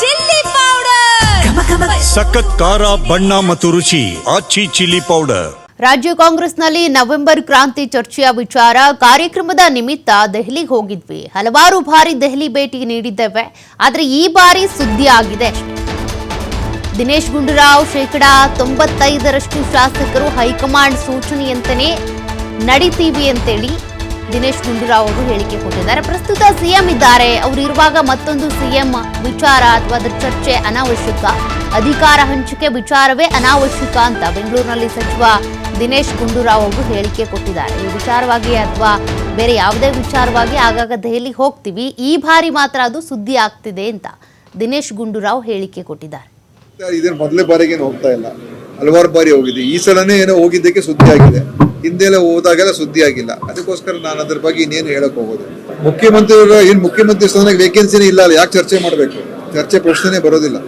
Chilli powder. ಸಖತ್ ಖಾರ ಬಣ್ಣ ಮತ್ತು ರುಚಿ ಆಚಿ ಚಿಲ್ಲಿ ಪೌಡರ್. ರಾಜ್ಯ ಕಾಂಗ್ರೆಸ್ನಲ್ಲಿ ನವೆಂಬರ್ ಕ್ರಾಂತಿ ಚರ್ಚೆಯ ವಿಚಾರ ಕಾರ್ಯಕ್ರಮದ ನಿಮಿತ್ತ ದೆಹಲಿಗೆ ಹೋಗಿದ್ವಿ. ಹಲವಾರು ಬಾರಿ ದೆಹಲಿ ಭೇಟಿ ನೀಡಿದ್ದೇವೆ. ಆದರೆ ಈ ಬಾರಿ ಸುದ್ದಿ ಆಗಿದೆ. ದಿನೇಶ್ ಗುಂಡೂರಾವ್ ಶೇಕಡಾ ತೊಂಬತ್ತೈದರಷ್ಟು ಶಾಸಕರು ಹೈಕಮಾಂಡ್ ಸೂಚನೆಯಂತೆಯೇ ನಡಿತೀವಿ ಅಂತೇಳಿ ದಿನೇಶ್ ಗುಂಡೂರಾವ್ ಅವರು ಹೇಳಿಕೆ ಕೊಟ್ಟಿದ್ದಾರೆ. ಪ್ರಸ್ತುತ ಸಿಎಂ ಇದ್ದಾರೆ. ಅವರು ಇರುವಾಗ ಮತ್ತೊಂದು ಸಿಎಂ ವಿಚಾರ ಅಥವಾ ಅದರ ಚರ್ಚೆ ಅನಾವಶ್ಯಕ. ಅಧಿಕಾರ ಹಂಚಿಕೆ ವಿಚಾರವೇ ಅನಾವಶ್ಯಕ ಅಂತ ಬೆಂಗಳೂರಿನಲ್ಲಿ ಸಚಿವ ದಿನೇಶ್ ಗುಂಡೂರಾವ್ ಅವರು ಹೇಳಿಕೆ ಕೊಟ್ಟಿದ್ದಾರೆ. ಈ ವಿಚಾರವಾಗಿ ಅಥವಾ ಬೇರೆ ಯಾವುದೇ ವಿಚಾರವಾಗಿ ಆಗಾಗ ದೆಹಲಿ ಹೋಗ್ತೀವಿ. ಈ ಬಾರಿ ಮಾತ್ರ ಅದು ಸುದ್ದಿ ಆಗ್ತಿದೆ ಅಂತ ದಿನೇಶ್ ಗುಂಡೂರಾವ್ ಹೇಳಿಕೆ ಕೊಟ್ಟಿದ್ದಾರೆ. ಮೊದಲೇ ಬಾರಿಗೆ ಹೋಗ್ತಾ ಇಲ್ಲ. ಹಲವಾರು ಬಾರಿ ಹೋಗಿದೆ. ಈ ಸಲನೇ ಏನೋ ಹೋಗಿದ್ದಕ್ಕೆ ಸುದ್ದಿ ಆಗಿದೆ. ಹಿಂದೆಲ್ಲ ಹೋದಾಗೆಲ್ಲ ಸುದ್ದಿ ಆಗಿಲ್ಲ. ಅದಕ್ಕೋಸ್ಕರ ನಾನು ಅದ್ರ ಬಗ್ಗೆ ಇನ್ನೇನು ಹೇಳಕ್ ಹೋಗೋದು ಮುಖ್ಯಮಂತ್ರಿ ಏನು ಮುಖ್ಯಮಂತ್ರಿ ಸ್ಥಾನಕ್ಕೆ ವೇಕೆನ್ಸಿನೇ ಇಲ್ಲ ಅಲ್ಲ, ಯಾಕೆ ಚರ್ಚೆ ಮಾಡಬೇಕು? ಚರ್ಚೆ ಪ್ರಶ್ನೆನೇ ಬರೋದಿಲ್ಲ.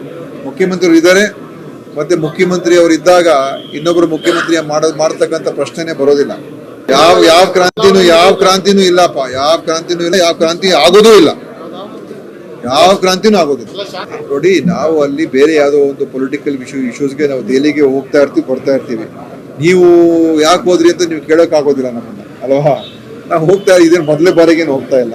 ಮುಖ್ಯಮಂತ್ರಿಗಳು ಇದ್ದಾರೆ, ಮತ್ತೆ ಮುಖ್ಯಮಂತ್ರಿ ಅವರು ಇದ್ದಾಗ ಇನ್ನೊಬ್ರು ಮುಖ್ಯಮಂತ್ರಿ ಮಾಡೋದು ಮಾಡ್ತಕ್ಕಂಥ ಪ್ರಶ್ನೆನೇ ಬರೋದಿಲ್ಲ. ಯಾವ ಯಾವ ಕ್ರಾಂತಿನೂ ಯಾವ ಕ್ರಾಂತಿನೂ ಇಲ್ಲಪ್ಪ. ಯಾವ ಕ್ರಾಂತಿನೂ ಇಲ್ಲ, ಯಾವ ಕ್ರಾಂತಿ ಆಗೋದೂ ಇಲ್ಲ. ಯಾವ ಕ್ರಾಂತಿನೂ ಆಗೋದಿಲ್ಲ. ನೋಡಿ, ನಾವು ಅಲ್ಲಿ ಬೇರೆ ಯಾವುದೋ ಒಂದು ಪೊಲಿಟಿಕಲ್ ಇಶ್ಯೂ ಇಶ್ಯೂಸ್ಗೆ ನಾವು ದೆಹಲಿಗೆ ಹೋಗ್ತಾ ಇರ್ತೀವಿ, ಬರ್ತಾ ಇರ್ತೀವಿ. ನೀವು ಯಾಕೆ ಹೋದ್ರಿ ಅಂತ ನೀವು ಕೇಳಕ್ ಆಗೋದಿಲ್ಲ ನಮ್ಮನ್ನ, ಅಲ್ವಾ? ನಾವು ಹೋಗ್ತಾ ಇದೇನು ಮೊದಲೇ ಬಾರಿಗೆ ಏನು ಹೋಗ್ತಾ ಇಲ್ಲ.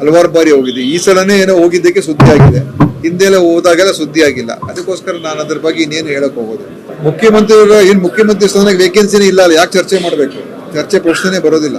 ಹಲವಾರು ಬಾರಿ ಹೋಗಿದೆ ಈ ಸಲನೇ ಏನೋ ಹೋಗಿದ್ದಕ್ಕೆ ಸುದ್ದಿ ಆಗಿದೆ. ಹಿಂದೆಲ್ಲ ಹೋದಾಗೆಲ್ಲ ಸುದ್ದಿ ಆಗಿಲ್ಲ. ಅದಕ್ಕೋಸ್ಕರ ನಾನು ಅದ್ರ ಬಗ್ಗೆ ಇನ್ನೇನು ಹೇಳಕ್ ಹೋಗೋದು ಮುಖ್ಯಮಂತ್ರಿ ಏನ್ ಮುಖ್ಯಮಂತ್ರಿ ಸ್ಥಾನಕ್ಕೆ ವೇಕೆನ್ಸಿನೇ ಇಲ್ಲ ಯಾಕೆ ಚರ್ಚೆ ಮಾಡಬೇಕು? ಚರ್ಚೆ ಪ್ರಶ್ನೆನೇ ಬರೋದಿಲ್ಲ.